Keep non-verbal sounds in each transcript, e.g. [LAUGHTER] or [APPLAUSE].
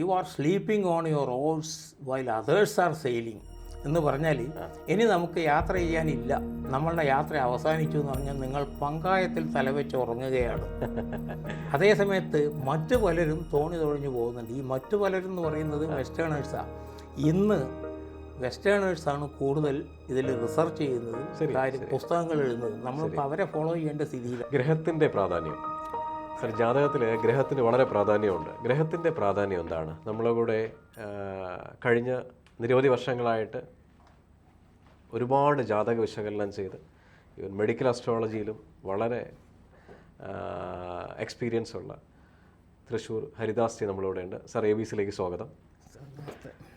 You are sleeping on your oars while others are sailing എന്ന് പറഞ്ഞാൽ ഇനി നമുക്ക് യാത്ര ചെയ്യാനില്ല. നമ്മളുടെ യാത്ര അവസാനിച്ചു എന്ന് പറഞ്ഞാൽ നിങ്ങൾ പങ്കായത്തിൽ തലവെച്ച് ഉറങ്ങുകയാണ്. അതേസമയത്ത് മറ്റു പലരും തോണി തുഴഞ്ഞു പോകുന്നുണ്ട്. ഈ മറ്റു പലരും എന്ന് പറയുന്നത് വെസ്റ്റേണേഴ്സാണ് ഇന്ന് വെസ്റ്റേണേഴ്സാണ് കൂടുതൽ ഇതിൽ റിസർച്ച് ചെയ്യുന്നത് കാര്യം പുസ്തകങ്ങൾ എഴുതുന്നത്. നമ്മളിപ്പോൾ അവരെ ഫോളോ ചെയ്യേണ്ട സ്ഥിതിയിൽ ഗ്രഹത്തിന്റെ പ്രാധാന്യം. സർ ജാതകത്തിൽ ഗ്രഹത്തിന് വളരെ പ്രാധാന്യമുണ്ട്. ഗ്രഹത്തിന്റെ പ്രാധാന്യം എന്താണ്? നമ്മളെ കൂടെ കഴിഞ്ഞ നിരവധി വർഷങ്ങളായിട്ട് ഒരുപാട് ജാതക വിശകലനം ചെയ്ത് ഇവൻ മെഡിക്കൽ അസ്ട്രോളജിയിലും വളരെ എക്സ്പീരിയൻസ് ഉള്ള തൃശ്ശൂർ ഹരിദാസ് ജി നമ്മളിവിടെ ഉണ്ട്. സാർ എ ബി സിയിലേക്ക് സ്വാഗതം.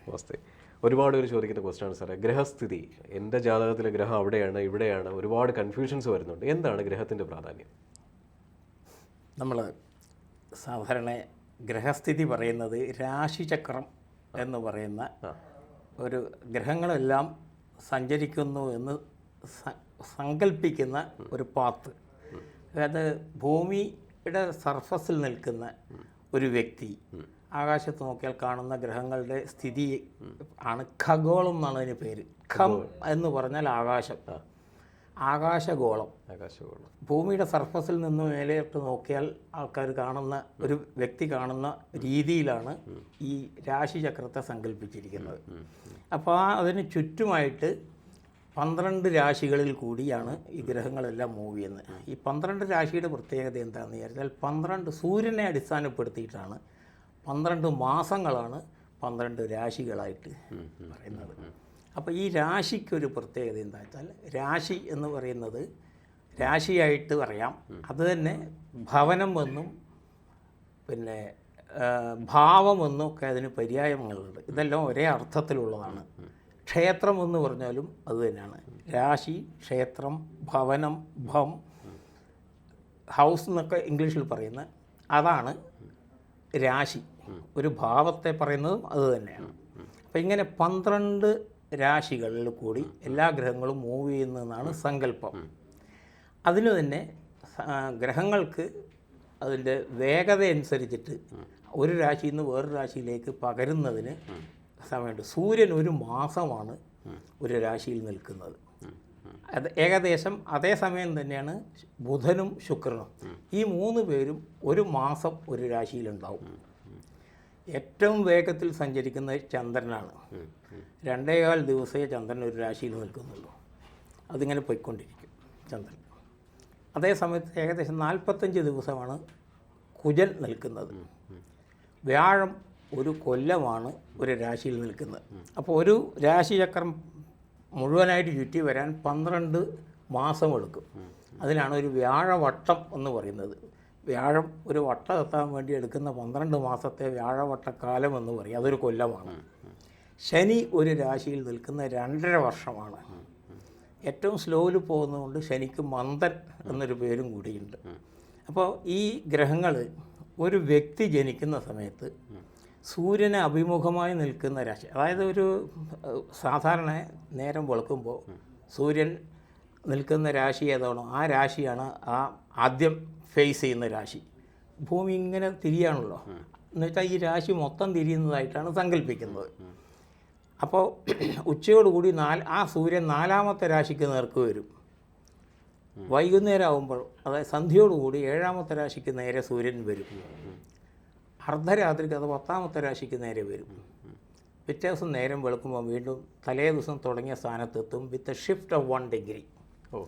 നമസ്തേ. ഒരുപാട് പേര് ചോദിക്കുന്ന ക്വസ്റ്റ്യൻ ആണ് സാറേ. ഗ്രഹസ്ഥിതി. എന്റെ ജാതകത്തിലെ ഗ്രഹം അവിടെയാണ് ഇവിടെയാണ് ഒരുപാട് കൺഫ്യൂഷൻസ് വരുന്നുണ്ട്. എന്താണ് ഗ്രഹത്തിന്റെ പ്രാധാന്യം? നമ്മൾ സാധാരണ ഗ്രഹസ്ഥിതി പറയുന്നത് രാശിചക്രം എന്ന് പറയുന്ന ഒരു ഗ്രഹങ്ങളെല്ലാം സഞ്ചരിക്കുന്നു എന്ന് സങ്കല്പിക്കുന്ന ഒരു പാത്ത് അതായത് ഭൂമിയുടെ സർഫസിൽ നിൽക്കുന്ന ഒരു വ്യക്തി ആകാശത്ത് നോക്കിയാൽ കാണുന്ന ഗ്രഹങ്ങളുടെ സ്ഥിതി ആണ് ഖഗോളം എന്നാണ് അതിന് പേര്. ഖം എന്ന് പറഞ്ഞാൽ ആകാശം. ആകാശഗോളം. ആകാശഗോളം. ഭൂമിയുടെ സർഫസിൽ നിന്ന് മേലെയിട്ട് നോക്കിയാൽ ആൾക്കാർ കാണുന്ന ഒരു വ്യക്തി കാണുന്ന രീതിയിലാണ് ഈ രാശിചക്രത്തെ സങ്കല്പിച്ചിരിക്കുന്നത്. അപ്പോൾ ആ അതിന് ചുറ്റുമായിട്ട് പന്ത്രണ്ട് രാശികളിൽ കൂടിയാണ് ഈ ഗ്രഹങ്ങളെല്ലാം മൂവ് ചെയ്യുന്നത്. ഈ പന്ത്രണ്ട് രാശിയുടെ പ്രത്യേകത എന്താണെന്ന് വിചാരിച്ചാൽ പന്ത്രണ്ട് സൂര്യനെ അടിസ്ഥാനപ്പെടുത്തിയിട്ടാണ് പന്ത്രണ്ട് മാസങ്ങളാണ് പന്ത്രണ്ട് രാശികളായിട്ട് പറയുന്നത്. അപ്പോൾ ഈ രാശിക്കൊരു പ്രത്യേകത എന്താ വെച്ചാൽ രാശി എന്ന് പറയുന്നത് രാശിയായിട്ട് പറയാം. അത് തന്നെ ഭവനം എന്നും പിന്നെ ഭാവമെന്നും ഒക്കെ അതിന് പര്യായങ്ങളുണ്ട്. ഇതെല്ലാം ഒരേ അർത്ഥത്തിലുള്ളതാണ്. ക്ഷേത്രം എന്ന് പറഞ്ഞാലും അത് തന്നെയാണ്. രാശി ക്ഷേത്രം ഭവനം ഭം ഹൗസ് എന്നൊക്കെ ഇംഗ്ലീഷിൽ പറയുന്ന അതാണ് രാശി. ഒരു ഭാവത്തെ പറയുന്നതും അത് തന്നെയാണ്. അപ്പം ഇങ്ങനെ പന്ത്രണ്ട് രാശികളിൽ കൂടി എല്ലാ ഗ്രഹങ്ങളും മൂവ് ചെയ്യുന്നതെന്നാണ് സങ്കല്പം. അതിന് തന്നെ ഗ്രഹങ്ങൾക്ക് അതിന്റെ വേഗത അനുസരിച്ചിട്ട് ഒരു രാശിയിൽ നിന്ന് വേറൊരു രാശിയിലേക്ക് പകരുന്നതിന് സമയമുണ്ട്. സൂര്യൻ ഒരു മാസമാണ് ഒരു രാശിയിൽ നിൽക്കുന്നത്. അത് ഏകദേശം അതേ സമയം തന്നെയാണ് ബുധനും ശുക്രനും. ഈ മൂന്ന് പേരും ഒരു മാസം ഒരു രാശിയിലുണ്ടാവും. ഏറ്റവും വേഗത്തിൽ സഞ്ചരിക്കുന്നത് ചന്ദ്രനാണ്. രണ്ടേകാൽ ദിവസമേ ചന്ദ്രൻ ഒരു രാശിയിൽ നിൽക്കുന്നുള്ളൂ. അതിങ്ങനെ പോയിക്കൊണ്ടിരിക്കും ചന്ദ്രൻ. അതേ സമയത്ത് ഏകദേശം നാൽപ്പത്തഞ്ച് ദിവസമാണ് കുജൻ നിൽക്കുന്നത്. വ്യാഴം ഒരു കൊല്ലമാണ് ഒരു രാശിയിൽ നിൽക്കുന്നത്. അപ്പോൾ ഒരു രാശിചക്രം മുഴുവനായിട്ട് ചുറ്റി വരാൻ പന്ത്രണ്ട് മാസമെടുക്കും. അതിനാണ് ഒരു വ്യാഴവട്ടം എന്ന് പറയുന്നത്. വ്യാഴം ഒരു വട്ടം എത്താൻ വേണ്ടി എടുക്കുന്ന പന്ത്രണ്ട് മാസത്തെ വ്യാഴവട്ടക്കാലം എന്ന് പറയും. അതൊരു കൊല്ലമാണ്. ശനി ഒരു രാശിയിൽ നിൽക്കുന്ന രണ്ടര വർഷമാണ്. ഏറ്റവും സ്ലോയിൽ പോകുന്നതുകൊണ്ട് ശനിക്ക് മന്ദൻ എന്നൊരു പേരും കൂടിയുണ്ട്. അപ്പോൾ ഈ ഗ്രഹങ്ങൾ ഒരു വ്യക്തി ജനിക്കുന്ന സമയത്ത് സൂര്യനെ അഭിമുഖമായി നിൽക്കുന്ന രാശി അതായത് ഒരു സാധാരണ നേരം വെളുക്കുമ്പോൾ സൂര്യൻ നിൽക്കുന്ന രാശി ഏതാണോ ആ രാശിയാണ് ആ ആദ്യം ഫേസ് ചെയ്യുന്ന രാശി. ഭൂമി ഇങ്ങനെ തിരിയാണല്ലോ. എന്നുവെച്ചാൽ ഈ രാശി മൊത്തം തിരിയുന്നതായിട്ടാണ് സങ്കല്പിക്കുന്നത്. അപ്പോൾ [CLEARS THROAT] ഉച്ചയോടുകൂടി നാല് ആ സൂര്യൻ നാലാമത്തെ രാശിക്ക് നേർക്ക് വരും. വൈകുന്നേരം ആകുമ്പോൾ അതായത് സന്ധ്യയോടുകൂടി ഏഴാമത്തെ രാശിക്ക് നേരെ സൂര്യൻ വരും. അർദ്ധരാത്രിക്ക് അത് പത്താമത്തെ രാശിക്ക് നേരെ വരും. പിറ്റേ ദിവസം നേരം വെളുക്കുമ്പോൾ വീണ്ടും തലേ ദിവസം തുടങ്ങിയ സ്ഥാനത്തെത്തും with a shift of one degree ഓ ഓ.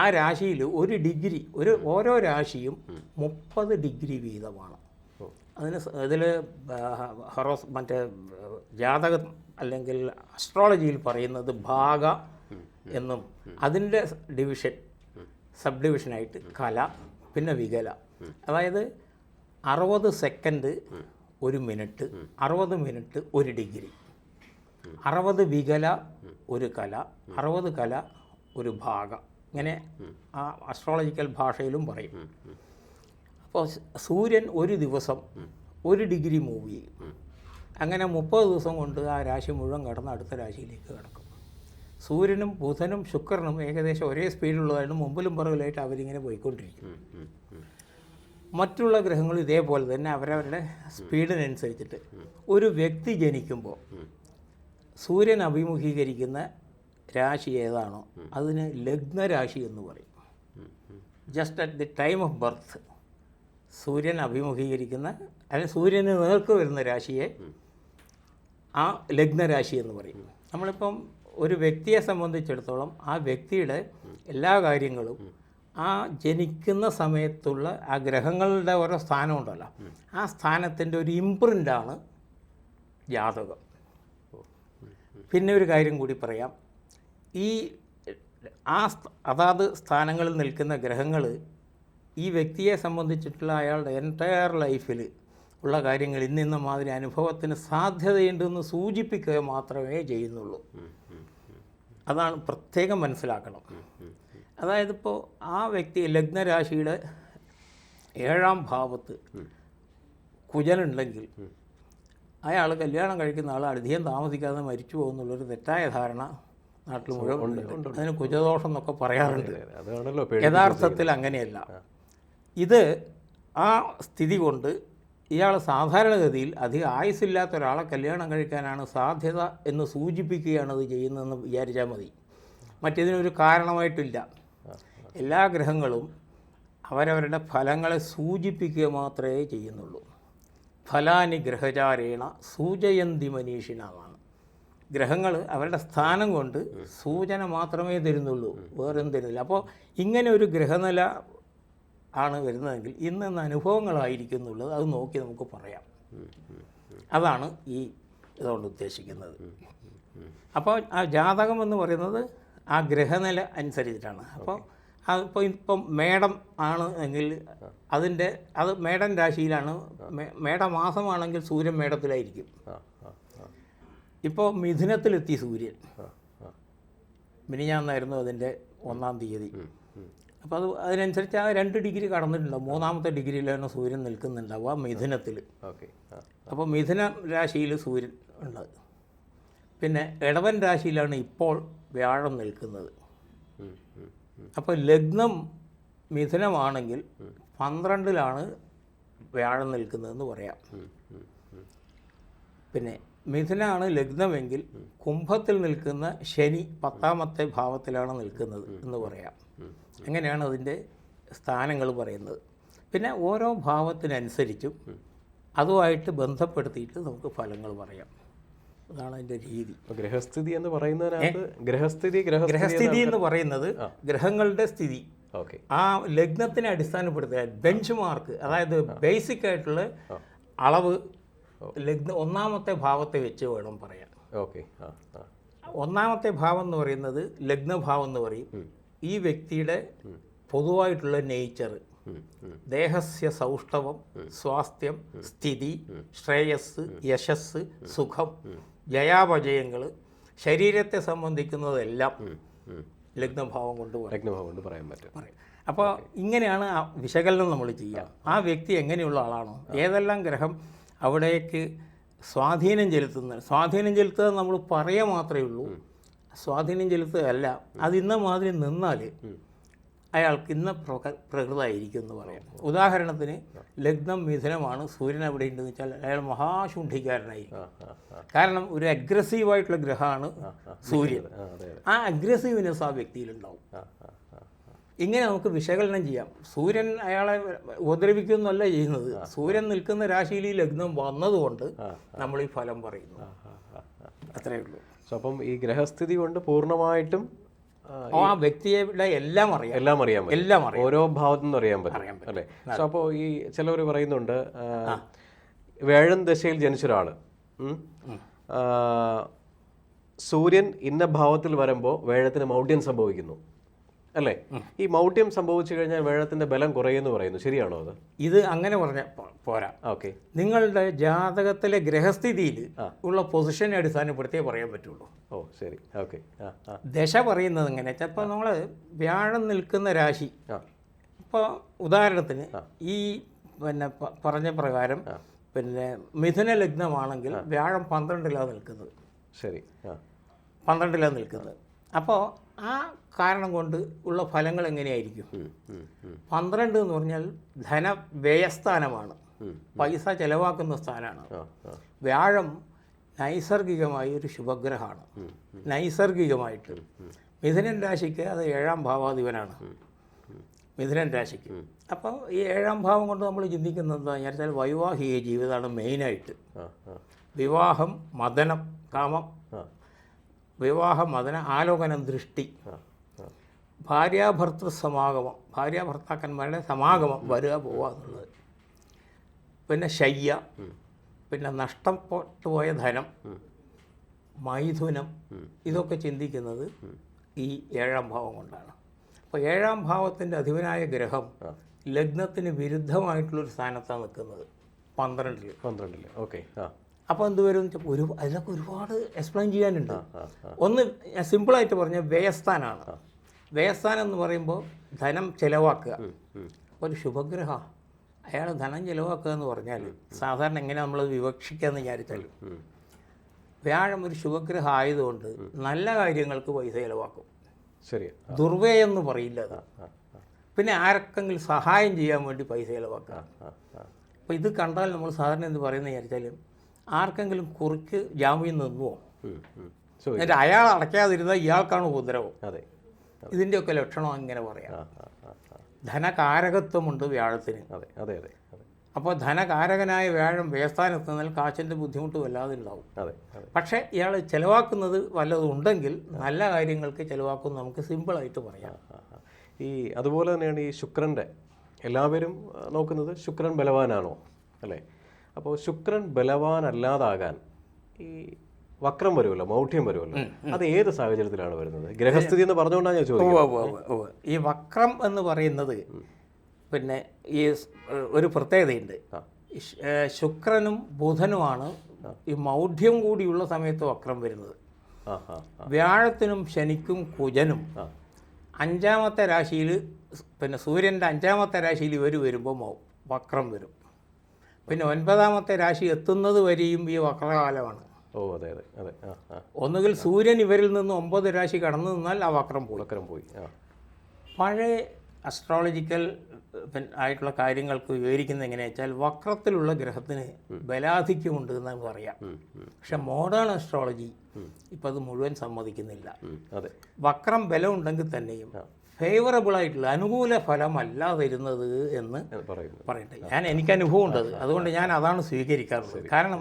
ആ രാശിയിൽ ഒരു ഡിഗ്രി ഒരു ഓരോ രാശിയും മുപ്പത് ഡിഗ്രി വീതമാണ്. അതിന് ഇതിൽ ഹൊറോസ് മറ്റേ ജാതകം അല്ലെങ്കിൽ അസ്ട്രോളജിയിൽ പറയുന്നത് ഭാഗ എന്നും അതിന്റെ ഡിവിഷൻ സബ് ഡിവിഷനായിട്ട് കല പിന്നെ വികല. അതായത് അറുപത് സെക്കൻഡ് ഒരു മിനിറ്റ് അറുപത് മിനിറ്റ് ഒരു ഡിഗ്രി. അറുപത് വികല ഒരു കല അറുപത് കല ഒരു ഭാഗ. ഇങ്ങനെ ആ അസ്ട്രോളജിക്കൽ ഭാഷയിലും പറയും. അപ്പോൾ സൂര്യൻ ഒരു ദിവസം ഒരു ഡിഗ്രി മൂവ് ചെയ്യും. അങ്ങനെ മുപ്പത് ദിവസം കൊണ്ട് ആ രാശി മുഴുവൻ കടന്ന് അടുത്ത രാശിയിലേക്ക് കിടക്കും. സൂര്യനും ബുധനും ശുക്രനും ഏകദേശം ഒരേ സ്പീഡിലുള്ളതായിരുന്നു. മുമ്പിലും പുറകിലായിട്ട് അവരിങ്ങനെ പോയിക്കൊണ്ടിരിക്കും. മറ്റുള്ള ഗ്രഹങ്ങൾ ഇതേപോലെ തന്നെ അവരവരുടെ സ്പീഡിനനുസരിച്ചിട്ട് ഒരു വ്യക്തി ജനിക്കുമ്പോൾ സൂര്യൻ അഭിമുഖീകരിക്കുന്ന രാശി ഏതാണോ അതിന് ലഗ്നരാശി എന്ന് പറയും. Just at the time of birth സൂര്യൻ അഭിമുഖീകരിക്കുന്ന അല്ലെങ്കിൽ സൂര്യന് നേർക്ക് വരുന്ന രാശിയെ ആ ലഗ്നരാശി എന്ന് പറയും. നമ്മളിപ്പം ഒരു വ്യക്തിയെ സംബന്ധിച്ചിടത്തോളം ആ വ്യക്തിയുടെ എല്ലാ കാര്യങ്ങളും ആ ജനിക്കുന്ന സമയത്തുള്ള ആ ഗ്രഹങ്ങളുടെ ഓരോ സ്ഥാനമുണ്ടല്ലോ ആ സ്ഥാനത്തിന്റെ ഒരു ഇമ്പ്രിന്റാണ് ജാതകം. പിന്നെ ഒരു കാര്യം കൂടി പറയാം. ഈ ആ അതാത് സ്ഥാനങ്ങളിൽ നിൽക്കുന്ന ഗ്രഹങ്ങൾ ഈ വ്യക്തിയെ സംബന്ധിച്ചിട്ടുള്ള അയാളുടെ എന്റയർ ലൈഫിൽ ഉള്ള കാര്യങ്ങൾ ഇന്നിന്ന മാതിരി അനുഭവത്തിന് സാധ്യതയുണ്ടെന്ന് സൂചിപ്പിക്കുക മാത്രമേ ചെയ്യുന്നുള്ളൂ. അതാണ് പ്രത്യേകം മനസ്സിലാക്കണം. അതായത് ഇപ്പോൾ ആ വ്യക്തി ലഗ്നരാശിയുടെ ഏഴാം ഭാവത്ത് കുജനുണ്ടെങ്കിൽ അയാൾ കല്യാണം കഴിക്കുന്ന ആൾ അധികം താമസിക്കാതെ മരിച്ചു പോകുന്നുള്ളൊരു തെറ്റായ ധാരണ നാട്ടിൽ മുഴുവൻ അതിന് കുജദോഷം എന്നൊക്കെ പറയാറുണ്ട്. അതാണല്ലോ യഥാർത്ഥത്തിൽ അങ്ങനെയല്ല. ഇത് ആ സ്ഥിതി കൊണ്ട് ഇയാൾ സാധാരണഗതിയിൽ അധികം ആയുസില്ലാത്ത ഒരാളെ കല്യാണം കഴിക്കാനാണ് സാധ്യത എന്ന് സൂചിപ്പിക്കുകയാണ് അത് ചെയ്യുന്നതെന്ന് വിചാരിച്ചാൽ മതി. മറ്റിതിനൊരു കാരണമായിട്ടില്ല. എല്ലാ ഗ്രഹങ്ങളും അവരവരുടെ ഫലങ്ങളെ സൂചിപ്പിക്കുക മാത്രമേ ചെയ്യുന്നുള്ളൂ. ഫലാനി ഗ്രഹചാരേണ സൂചയന്തി മനീഷിനാണ് ഗ്രഹങ്ങൾ അവരുടെ സ്ഥാനം കൊണ്ട് സൂചന മാത്രമേ തരുന്നുള്ളൂ. വേറൊന്നും തരുന്നില്ല. അപ്പോൾ ഇങ്ങനെ ഒരു ഗ്രഹനില ആണ് വരുന്നതെങ്കിൽ ഇന്ന് ഇന്നെന്ന അനുഭവങ്ങളായിരിക്കുന്നുള്ളത് അത് നോക്കി നമുക്ക് പറയാം. അതാണ് ഈ ഇതുകൊണ്ട് ഉദ്ദേശിക്കുന്നത്. അപ്പോൾ ആ ജാതകം എന്ന് പറയുന്നത് ആ ഗ്രഹനില അനുസരിച്ചിട്ടാണ്. അപ്പോൾ അതിപ്പോൾ ഇപ്പം മേടം ആണ് എങ്കിൽ അതിന്റെ അത് മേടൻ രാശിയിലാണ്. മേടമാസമാണെങ്കിൽ സൂര്യൻ മേടത്തിലായിരിക്കും. ഇപ്പോൾ മിഥുനത്തിലെത്തി സൂര്യൻ. മിനിഞ്ഞാന്നായിരുന്നു അതിന്റെ ഒന്നാം തീയതി. അപ്പോൾ അത് അതിനനുസരിച്ച് ആ രണ്ട് ഡിഗ്രി കടന്നിട്ടുണ്ടാവും. മൂന്നാമത്തെ ഡിഗ്രിയിലാണ് സൂര്യൻ നിൽക്കുന്നുണ്ടാവുക മിഥുനത്തിൽ ഓക്കെ അപ്പോൾ മിഥുന രാശിയിൽ സൂര്യൻ ഉള്ളത് പിന്നെ ഇടവൻ രാശിയിലാണ് ഇപ്പോൾ വ്യാഴം നിൽക്കുന്നത്. അപ്പോൾ ലഗ്നം മിഥുനമാണെങ്കിൽ പന്ത്രണ്ടിലാണ് വ്യാഴം നിൽക്കുന്നതെന്ന് പറയാം. പിന്നെ മിഥുനാണ് ലഗ്നമെങ്കിൽ കുംഭത്തിൽ നിൽക്കുന്ന ശനി പത്താമത്തെ ഭാവത്തിലാണ് നിൽക്കുന്നത് എന്ന് പറയാം. അങ്ങനെയാണ് അതിന്റെ സ്ഥാനങ്ങൾ പറയുന്നത്. പിന്നെ ഓരോ ഭാവത്തിനനുസരിച്ചും അതുമായിട്ട് ബന്ധപ്പെടുത്തിയിട്ട് നമുക്ക് ഫലങ്ങൾ പറയാം. അതാണ് അതിന്റെ രീതി. ഗ്രഹസ്ഥിതി എന്ന് പറയുന്നതിനകത്ത് ഗ്രഹസ്ഥിതി ഗ്രഹസ്ഥിതി എന്ന് പറയുന്നത് ഗ്രഹങ്ങളുടെ സ്ഥിതി. ഓക്കെ. ആ ലഗ്നത്തിനെ അടിസ്ഥാനപ്പെടുത്തുക ബെഞ്ച് മാർക്ക് അതായത് ബേസിക് ആയിട്ടുള്ള അളവ് ലഗ്ന ഒന്നാമത്തെ ഭാവത്തെ വെച്ച് വേണം പറയാൻ. ഓക്കെ. ഒന്നാമത്തെ ഭാവം എന്ന് പറയുന്നത് ലഗ്നഭാവം എന്ന് പറയും. ഈ വ്യക്തിയുടെ പൊതുവായിട്ടുള്ള നേച്ചർ. ദേഹസ്യ സൗഷ്ടവം സ്വാസ്ഥ്യം സ്ഥിതി ശ്രേയസ് യശസ് സുഖം ജയാപജയങ്ങൾ ശരീരത്തെ സംബന്ധിക്കുന്നതെല്ലാം. ലഗ്നഭാവം കൊണ്ട് ലഗ്നഭാവം കൊണ്ട് പറയാൻ പറ്റും. അപ്പോൾ ഇങ്ങനെയാണ് ആ വിശകലനം നമ്മൾ ചെയ്യുക. ആ. വ്യക്തി എങ്ങനെയുള്ള ആളാണോ? ഏതെല്ലാം ഗ്രഹം അവിടേക്ക് സ്വാധീനം ചെലുത്തുന്ന സ്വാധീനം ചെലുത്തുക നമ്മൾ പറയുക മാത്രമേ ഉള്ളൂ. സ്വാധീനം ചെലുത്തുകയല്ല അത് ഇന്ന മാതിരി നിന്നാൽ അയാൾക്ക് ഇന്ന പ്രക പ്രകൃതമായിരിക്കും എന്ന് പറയാം. ഉദാഹരണത്തിന് ലഗ്നം മിഥുനമാണ്. സൂര്യൻ അവിടെ ഉണ്ടെന്ന് വെച്ചാൽ അയാൾ മഹാശുണ്ഠിക്കാരനായിരിക്കും. ആ കാരണം ഒരു അഗ്രസീവായിട്ടുള്ള ഗ്രഹമാണ് സൂര്യൻ. ആ അഗ്രസീവ്നെസ് ആ വ്യക്തിയിലുണ്ടാവും. ഇങ്ങനെ നമുക്ക് വിശകലനം ചെയ്യാം. സൂര്യൻ അയാളെ ഉപദ്രവിക്കുന്നല്ല ചെയ്യുന്നത്. സൂര്യൻ നിൽക്കുന്ന രാശിയിൽ ഈ ലഗ്നം വന്നതുകൊണ്ട് നമ്മൾ ഈ ഫലം പറയുന്നു. അത്രയേ ഉള്ളൂ. സോ അപ്പം ഈ ഗ്രഹസ്ഥിതി കൊണ്ട് പൂർണമായിട്ടും ആ, വ്യക്തിയെ വ്യക്തിയുടെ എല്ലാം അറിയാം. എല്ലാം അറിയാം എല്ലാം അറിയാം. ഓരോ ഭാവത്തു നിന്ന് അറിയാൻ പറ്റും അല്ലേ? സോ അപ്പോൾ ഈ ചിലവർ പറയുന്നുണ്ട് വേഴം വേഴൻ ദശയിൽ ജനിച്ച ഒരാൾ സൂര്യൻ ഇന്ന ഭാവത്തിൽ വരുമ്പോൾ വേഴത്തിന് മൗഢ്യം സംഭവിക്കുന്നു. അല്ലേ? ഈ മൗഢ്യം സംഭവിച്ചു കഴിഞ്ഞാൽ വേഴത്തിന്റെ ബലം കുറയുന്നു പറയുന്നു. ശരിയാണോ അത്? ഇത് അങ്ങനെ പറഞ്ഞ പോരാ. ഓക്കെ. നിങ്ങളുടെ ജാതകത്തിലെ ഗ്രഹസ്ഥിതിയിൽ ഉള്ള പൊസിഷനെ അടിസ്ഥാനപ്പെടുത്തിയേ പറയാൻ പറ്റുള്ളൂ. ഓ ശരി. ഓക്കെ. ദശ പറയുന്നത് എങ്ങനെ ചിലപ്പോൾ നമ്മൾ വ്യാഴം നിൽക്കുന്ന രാശി. ഇപ്പോൾ ഉദാഹരണത്തിന് ഈ പിന്നെ പറഞ്ഞ പ്രകാരം പിന്നെ മിഥുന ലഗ്നമാണെങ്കിൽ വ്യാഴം പന്ത്രണ്ടിലാണ് നിൽക്കുന്നത്. ശരി. പന്ത്രണ്ടിലാണ് നിൽക്കുന്നത്. അപ്പോൾ ആ കാരണം കൊണ്ട് ഉള്ള ഫലങ്ങൾ എങ്ങനെയായിരിക്കും? പന്ത്രണ്ട് എന്ന് പറഞ്ഞാൽ ധനവ്യയസ്ഥാനമാണ്. പൈസ ചെലവാക്കുന്ന സ്ഥാനമാണ്. വ്യാഴം നൈസർഗികമായി ഒരു ശുഭഗ്രഹമാണ്. നൈസർഗികമായിട്ട്. മിഥുനൻ രാശിക്ക് അത് ഏഴാം ഭാവാധിപനാണ്. മിഥുനൻ രാശിക്ക്. അപ്പോൾ ഈ ഏഴാം ഭാവം കൊണ്ട് നമ്മൾ ചിന്തിക്കുന്നത് എന്താ വെച്ചാൽ വൈവാഹിക ജീവിതമാണ് മെയിനായിട്ട്. വിവാഹം മദനം കാമം. വിവാഹ മദന ആലോകനം ദൃഷ്ടി. ഭാര്യാഭർത്തൃ സമാഗമം ഭാര്യാഭർത്താക്കന്മാരുടെ സമാഗമം വരിക പോവുക എന്നുള്ളത്. പിന്നെ ശയ്യ പിന്നെ നഷ്ടപ്പെട്ടു പോയ ധനം മൈഥുനം ഇതൊക്കെ ചിന്തിക്കുന്നത് ഈ ഏഴാം ഭാവം കൊണ്ടാണ്. അപ്പോൾ ഏഴാം ഭാവത്തിന്റെ അധിപനായ ഗ്രഹം ലഗ്നത്തിന് വിരുദ്ധമായിട്ടുള്ളൊരു സ്ഥാനത്താണ് നിൽക്കുന്നത്. പന്ത്രണ്ടിൽ പന്ത്രണ്ടിൽ ഓക്കെ. ആ. അപ്പോൾ എന്ത് വരും? എന്ന് ഒരു അതിലൊക്കെ ഒരുപാട് എക്സ്പ്ലെയിൻ ചെയ്യാനുണ്ട്. ഒന്ന് ഞാൻ സിമ്പിളായിട്ട് പറഞ്ഞ വ്യയസ്ഥാനാണ്. വ്യയസ്ഥാനം എന്ന് പറയുമ്പോൾ ധനം ചിലവാക്കുക. ഒരു ശുഭഗ്രഹ. അയാൾ ധനം ചിലവാക്കുക എന്ന് പറഞ്ഞാൽ സാധാരണ എങ്ങനെ നമ്മൾ വിവക്ഷിക്കാന്ന് വിചാരിച്ചാൽ ഉം. വ്യാഴം ഒരു ശുഭഗ്രഹം ആയതുകൊണ്ട് നല്ല കാര്യങ്ങൾക്ക് പൈസ ചിലവാക്കും. ശരി ദുർവേ എന്ന് പറയില്ല പിന്നെ ആർക്കെങ്കിലും സഹായം ചെയ്യാൻ വേണ്ടി പൈസ ചിലവാക്കുക. അപ്പോൾ ഇത് കണ്ടാൽ നമ്മൾ സാധാരണ എന്ത് പറയുന്നത് വിചാരിച്ചാൽ ആർക്കെങ്കിലും കുറിക്ക് ജാമ്യം നിന്നുവോ. എന്നിട്ട് അയാൾ അടയ്ക്കാതിരുന്നാൽ ഇയാൾക്കാണ് ഉപദ്രവം. അതെ. ഇതിന്റെയൊക്കെ ലക്ഷണം ഇങ്ങനെ പറയാം. ധനകാരകത്വമുണ്ട് വ്യാഴത്തിന്. അതെ അതെ അതെ അപ്പോൾ ധനകാരകനായ വ്യാഴം വ്യയസ്ഥാനത്ത് നിന്നാൽ കാശിന്റെ ബുദ്ധിമുട്ട് വല്ലാതെ ഉണ്ടാവും അതെ. പക്ഷെ ഇയാൾ ചിലവാക്കുന്നത് വല്ലതും ഉണ്ടെങ്കിൽ നല്ല കാര്യങ്ങൾക്ക് ചിലവാക്കും നമുക്ക് സിമ്പിളായിട്ട് പറയാം. ഈ അതുപോലെ തന്നെയാണ് ഈ ശുക്രന്റെ എല്ലാവരും നോക്കുന്നത് ശുക്രൻ ബലവാനാണോ? അല്ലേ? അപ്പോൾ ശുക്രൻ ബലവാനല്ലാതാകാൻ ഈ വക്രം വരുമല്ലോ മൗഢ്യം വരുമല്ലോ. അത് ഏത് സാഹചര്യത്തിലാണ് വരുന്നത്? ഗ്രഹസ്ഥിതി എന്ന് പറഞ്ഞുകൊണ്ടാണ് ഞാൻ ചോദിക്കുന്നത്. ഈ വക്രം എന്ന് പറയുന്നത് പിന്നെ ഈ ഒരു പ്രത്യേകതയുണ്ട്. ശുക്രനും ബുധനുമാണ് ഈ മൗഢ്യം കൂടിയുള്ള സമയത്ത് വക്രം വരുന്നത്. വ്യാഴത്തിനും ശനിക്കും കുജനും. അഞ്ചാമത്തെ രാശിയിൽ പിന്നെ സൂര്യന്റെ അഞ്ചാമത്തെ രാശിയിൽ ഇവർ വരുമ്പോൾ വക്രം വരും. പിന്നെ ഒൻപതാമത്തെ രാശി എത്തുന്നത് വരെയും ഈ വക്രകാലമാണ്. ഓ അതെ അതെ അതെ. ഒന്നുകിൽ സൂര്യൻ ഇവരിൽ നിന്ന് ഒമ്പത് രാശി കടന്നു നിന്നാൽ ആ വക്രം പോയി. വക്രം പോയി പഴയ അസ്ട്രോളജിക്കൽ ആയിട്ടുള്ള കാര്യങ്ങൾക്ക് വിവരിക്കുന്നത് എങ്ങനെയാ വെച്ചാൽ വക്രത്തിലുള്ള ഗ്രഹത്തിന് ബലാധിക്യമുണ്ട് എന്ന് പറയാം. പക്ഷെ മോഡേൺ അസ്ട്രോളജി ഇപ്പം അത് മുഴുവൻ സമ്മതിക്കുന്നില്ല. അതെ. വക്രം ബലം ഉണ്ടെങ്കിൽ തന്നെയും ഫേവറബിൾ ആയിട്ടുള്ള അനുകൂല ഫലമല്ല തരുന്നത് എന്ന് പറയട്ടെ. ഞാൻ എനിക്ക് അനുഭവം ഉണ്ടത് അത്. അതുകൊണ്ട് ഞാൻ അതാണ് സ്വീകരിക്കാറുള്ളത്. കാരണം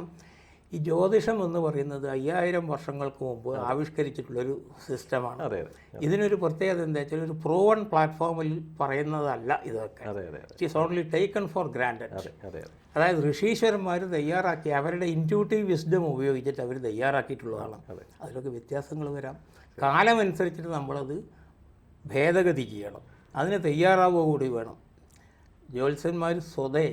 ഈ ജ്യോതിഷം എന്ന് പറയുന്നത് അയ്യായിരം വർഷങ്ങൾക്ക് മുമ്പ് ആവിഷ്കരിച്ചിട്ടുള്ളൊരു സിസ്റ്റമാണ്. ഇതിനൊരു പ്രത്യേകത എന്താ വെച്ചാൽ ഒരു പ്രൂവൺ പ്ലാറ്റ്ഫോമിൽ പറയുന്നതല്ല ഇതൊക്കെ. It is only taken for granted അതെ അതെ അതെ. അതായത് ഋഷീശ്വരന്മാർ തയ്യാറാക്കി അവരുടെ ഇന്റ്യൂട്ടീവ് വിസ്ഡം ഉപയോഗിച്ചിട്ട് അവർ തയ്യാറാക്കിയിട്ടുള്ളതാണ്. അതെ. അതിലൊക്കെ വ്യത്യാസങ്ങൾ വരാം. കാലമനുസരിച്ചിട്ട് നമ്മളത് ഭേദഗതി ചെയ്യണം. അതിന് തയ്യാറാവുക കൂടി വേണം. ജ്യോത്സ്യന്മാർ സ്വതേ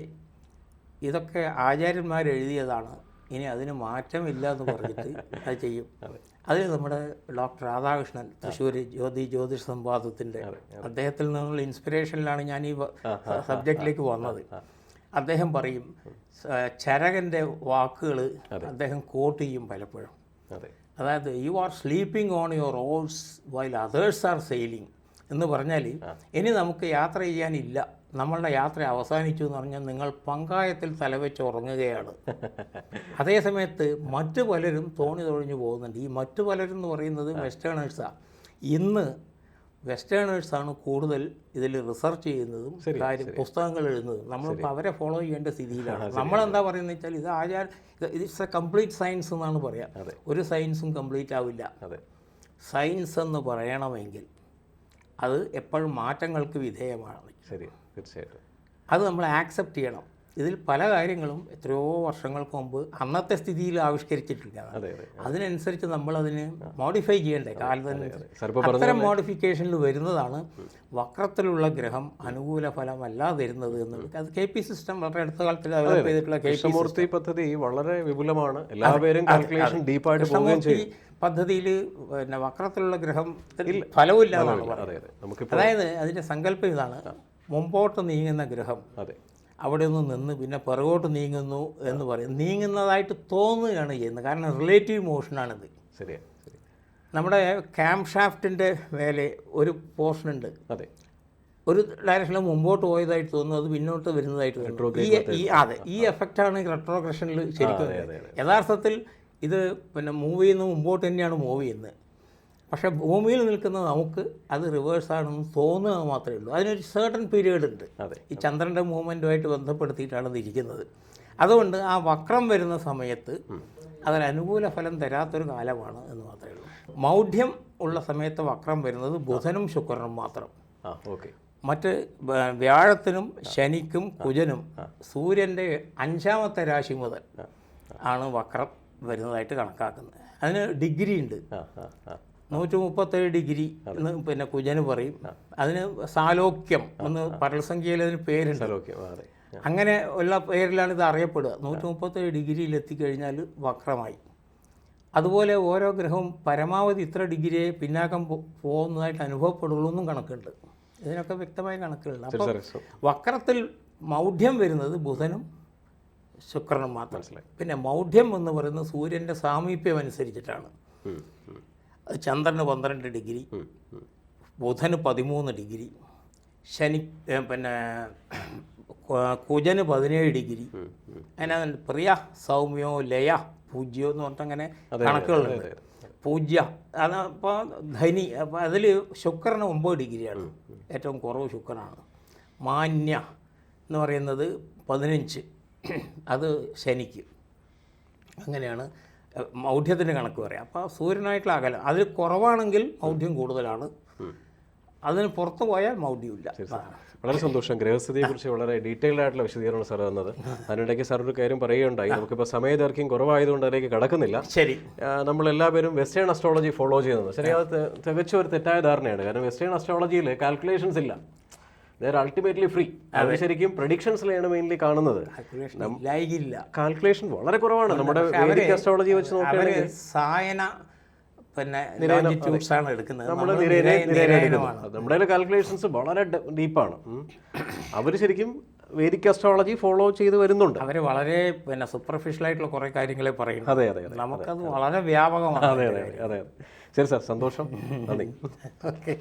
ഇതൊക്കെ ആചാര്യന്മാർ എഴുതിയതാണ്. ഇനി അതിന് മാറ്റമില്ല എന്ന് പറഞ്ഞിട്ട് അത് ചെയ്യും. അതിൽ നമ്മുടെ ഡോക്ടർ രാധാകൃഷ്ണൻ തൃശ്ശൂർ ജ്യോതി ജ്യോതിഷ സംവാദത്തിന്റെ അദ്ദേഹത്തിൽ നിന്നുള്ള ഇൻസ്പിറേഷനിലാണ് ഞാൻ ഈ സബ്ജക്റ്റിലേക്ക് വന്നത്. അദ്ദേഹം പറയും ചരകന്റെ വാക്കുകൾ അദ്ദേഹം കോട്ട് ചെയ്യും പലപ്പോഴും. അതായത് you are sleeping on your oars while others are sailing എന്ന് പറഞ്ഞാൽ ഇനി നമുക്ക് യാത്ര ചെയ്യാനില്ല. നമ്മളുടെ യാത്ര അവസാനിച്ചു എന്ന് പറഞ്ഞാൽ നിങ്ങൾ പങ്കായത്തിൽ തലവെച്ച് ഉറങ്ങുകയാണ്. [LAUGHS] അതേസമയത്ത് മറ്റു പലരും തോണി തൊഴിഞ്ഞു പോകുന്നുണ്ട്. ഈ മറ്റു പലരും എന്ന് പറയുന്നത് വെസ്റ്റേണേഴ്സാണ് ഇന്ന് വെസ്റ്റേണേഴ്സാണ് കൂടുതൽ ഇതിൽ റിസർച്ച് ചെയ്യുന്നതും കാര്യം പുസ്തകങ്ങൾ എഴുതുന്നതും. നമ്മളിപ്പോൾ അവരെ ഫോളോ ചെയ്യേണ്ട സ്ഥിതിയിലാണ്. നമ്മളെന്താ പറയുന്നത് വെച്ചാൽ ഇത് ആചാര ഇറ്റ്സ് എ കംപ്ലീറ്റ് സയൻസ് എന്നാണ് പറയാം. ഒരു സയൻസും കംപ്ലീറ്റ് ആവില്ല. സയൻസ് എന്ന് പറയണമെങ്കിൽ അത് എപ്പോഴും മാറ്റങ്ങൾക്ക് വിധേയമാണ്. ശരി തീർച്ചയായിട്ടും. അത് നമ്മൾ ആക്സെപ്റ്റ് ചെയ്യണം. ഇതിൽ പല കാര്യങ്ങളും എത്രയോ വർഷങ്ങൾക്ക് മുമ്പ് അന്നത്തെ സ്ഥിതിയിൽ ആവിഷ്കരിച്ചിട്ടില്ല അതിനനുസരിച്ച് നമ്മൾ അതിന് മോഡിഫൈ ചെയ്യണ്ടേ? കാലത്തിന് അത്തരം മോഡിഫിക്കേഷനിൽ വരുന്നതാണ് വക്രത്തിലുള്ള ഗ്രഹം അനുകൂല ഫലമല്ല തരുന്നത് എന്നുള്ളത്. അത് കെ പി സിസ്റ്റം വളരെ അടുത്ത കാലത്തിൽ ഡെവലപ്പ് ചെയ്തിട്ടുള്ള കെ പി പദ്ധതി വളരെ വിപുലമാണ്. എല്ലാവരും കാൽക്കുലേഷൻ ഡീപ്പായിട്ട് പദ്ധതിയിൽ പിന്നെ വക്രത്തിലുള്ള ഗ്രഹം ഫലമില്ല എന്നാണ് പറയുന്നത് അതായത് അതിന്റെ സങ്കല്പം ഇതാണ്. മുമ്പോട്ട് നീങ്ങുന്ന ഗ്രഹം അതെ. അവിടെ നിന്ന് നിന്ന് പിന്നെ പിറകോട്ട് നീങ്ങുന്നു എന്ന് പറയും. നീങ്ങുന്നതായിട്ട് തോന്നുകയാണ് ചെയ്യുന്നത്. കാരണം റിലേറ്റീവ് മോഷനാണിത് ശരിയാണ് ശരി നമ്മുടെ ക്യാമ്പ് ഷാഫ്റ്റിന്റെ മേലെ ഒരു പോർഷൻ ഉണ്ട്. അതെ. ഒരു ഡയറക്ഷനിൽ മുമ്പോട്ട് പോയതായിട്ട് തോന്നുന്നു അത് പിന്നോട്ട് വരുന്നതായിട്ട് തോന്നുന്നു. ഈ അതെ ഈ എഫക്റ്റാണ് റെട്രോഗ്രഷനിൽ ശരിക്കും യഥാർത്ഥത്തിൽ ഇത് പിന്നെ മൂവ് ചെയ്യുന്ന മുമ്പോട്ട് തന്നെയാണ് മൂവ് ചെയ്യുന്നത് പക്ഷേ ഭൂമിയിൽ നിൽക്കുന്ന നമുക്ക് അത് റിവേഴ്സ് ആണെന്ന് തോന്നുക മാത്രമേ ഉള്ളൂ. അതിനൊരു സേർട്ടൺ പീരീഡ് ഉണ്ട്. അതെ. ഈ ചന്ദ്രന്റെ മൂവ്മെന്റുമായിട്ട് ബന്ധപ്പെടുത്തിയിട്ടാണ് ഇത് ഇരിക്കുന്നത്. അതുകൊണ്ട് ആ വക്രം വരുന്ന സമയത്ത് അതിനനുകൂല അനുകൂല ഫലം തരാത്തൊരു കാലമാണ് എന്ന് മാത്രമേ ഉള്ളൂ. മൗഢ്യം ഉള്ള സമയത്ത് വക്രം വരുന്നത് ബുധനും ശുക്രനും മാത്രം. ഓക്കെ. മറ്റ് വ്യാഴത്തിനും ശനിക്കും കുജനും സൂര്യന്റെ അഞ്ചാമത്തെ രാശി മുതൽ ആണ് വക്രം. വരുന്നതായിട്ട് കണക്കാക്കുന്നത്. അതിന് ഡിഗ്രി ഉണ്ട്. നൂറ്റി മുപ്പത്തേഴ് ഡിഗ്രി എന്ന് പിന്നെ കുജന് പറയും. അതിന് സാലോക്യം എന്ന് പരൽസംഖ്യയിൽ അതിന് പേരുണ്ട്. ആ, അങ്ങനെ ഉള്ള പേരിലാണ് ഇത് അറിയപ്പെടുക. നൂറ്റി മുപ്പത്തേഴ് ഡിഗ്രിയിൽ എത്തിക്കഴിഞ്ഞാൽ വക്രമായി. അതുപോലെ ഓരോ ഗ്രഹവും പരമാവധി ഇത്ര ഡിഗ്രിയെ പിന്നാക്കം പോകുന്നതായിട്ട് അനുഭവപ്പെടുള്ളൂ എന്നും കണക്കുണ്ട്. ഇതിനൊക്കെ വ്യക്തമായ കണക്കുകളുണ്ട്. അപ്പോൾ വക്രത്തിൽ മൗഢ്യം വരുന്നത് ബുധനും ശുക്രനും മാത്രം. പിന്നെ മൗഢ്യം എന്ന് പറയുന്നത് സൂര്യന്റെ സാമീപ്യം അനുസരിച്ചിട്ടാണ്. ചന്ദ്രന് പന്ത്രണ്ട് ഡിഗ്രി. ബുധന് പതിമൂന്ന് ഡിഗ്രി ശനി പിന്നെ കുജന് പതിനേഴ് ഡിഗ്രി. ഉം. പ്രിയ സൗമ്യോ ലയ പൂജ്യോ എന്ന് പറഞ്ഞിട്ട് അങ്ങനെ കണക്കുകളുണ്ട്. പൂജ്യ. അത് അപ്പോൾ ധനി അപ്പോൾ അതിൽ ശുക്രന് ഒമ്പത് ഡിഗ്രിയാണ്. ഏറ്റവും കുറവ് ശുക്രനാണ്. മാന്യ എന്ന് പറയുന്നത് പതിനഞ്ച്. അത് ശനിക്ക്. അങ്ങനെയാണ് മൗഢ്യത്തിന്റെ കണക്ക് പറയാം. അപ്പോൾ സൂര്യനായിട്ടുള്ള അകലം. അതിൽ കുറവാണെങ്കിൽ മൗഢ്യം കൂടുതലാണ്. അതിന് പുറത്ത് പോയാൽ മൗഢ്യമില്ല. വളരെ സന്തോഷം. ഗ്രഹസ്ഥിതിയെ കുറിച്ച് വളരെ ഡീറ്റെയിൽഡ് ആയിട്ടുള്ള വിശദീകരണം സാർ തന്നത്. അതിനിടയ്ക്ക് സാർ ഒരു കാര്യം പറയുകയുണ്ടായി. നമുക്കിപ്പോൾ സമയദൈർഘ്യം കുറവായതുകൊണ്ട് അതിലേക്ക് കടക്കുന്നില്ല. ശരി. നമ്മൾ എല്ലാവരും വെസ്റ്റേൺ അസ്ട്രോളജി ഫോളോ ചെയ്യുന്നത്. ശരി അത് തികച്ചൊരു തികച്ചും ഒരു തെറ്റായ ധാരണയാണ്. കാരണം വെസ്റ്റേൺ അസ്ട്രോളജിയിൽ കാൽക്കുലേഷൻസ് ഇല്ല. ദർ അൾട്ടിമേറ്റ്ലി ഫ്രീ അത്. ശരിക്കും പ്രഡിക്ഷൻസിലാണ് മെയിൻലി കാണുന്നത്. കാൽക്കുലേഷൻ വളരെ കുറവാണ്. നമ്മുടെ അസ്ട്രോളജി വെച്ച് നോക്കുകയാണെങ്കിൽ സായന പിന്നെ ആണ് എടുക്കുന്നത്. നമ്മുടെ കാൽക്കുലേഷൻസ് വളരെ ഡീപ്പാണ് അവർ ശരിക്കും വേദിക് അസ്ട്രോളജി ഫോളോ ചെയ്ത് വരുന്നുണ്ട്. അവർ വളരെ പിന്നെ സൂപ്പർഫിഷ്യൽ ആയിട്ടുള്ള കുറെ കാര്യങ്ങളെ പറയുന്നു. അതെ അതെ നമുക്കത് വളരെ വ്യാപകമാണ്. അതെ അതെ അതെ ശരി സാർ. സന്തോഷം. [LAUGHS] നന്ദി. ഓക്കെ